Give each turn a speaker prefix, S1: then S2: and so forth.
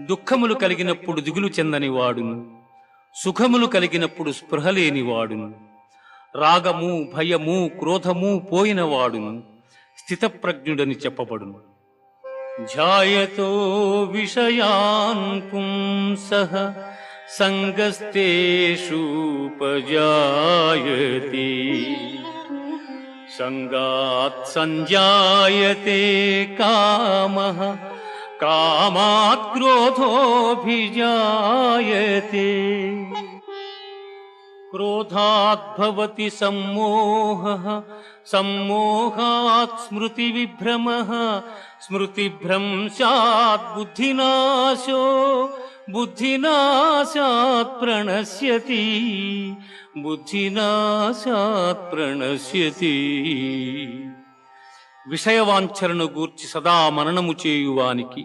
S1: దుఃఖములు కలిగినప్పుడు దిగులు చెందని వాడును సుఖములు కలిగినప్పుడు స్పృహ లేని వాడును రాగము భయము క్రోధము పోయిన వాడును స్థితప్రజ్ఞుడని చెప్పబడును. ధ్యాయతో విషయాన్ పుంసః సంగస్తేషూపజాయతే సంగాత్ సంజాయతే కామః कामात् क्रोधोऽभिजायते। क्रोधाद्भवति सम्मोहः सम्मोहात् स्मृतिविभ्रमः स्मृतिभ्रंशात् बुद्धिनाशो बुद्धिनाशात् प्रणश्यति बुद्धिनाशात् प्रणश्यति। విషయవాంఛలను గూర్చి సదా మననము చేయువానికి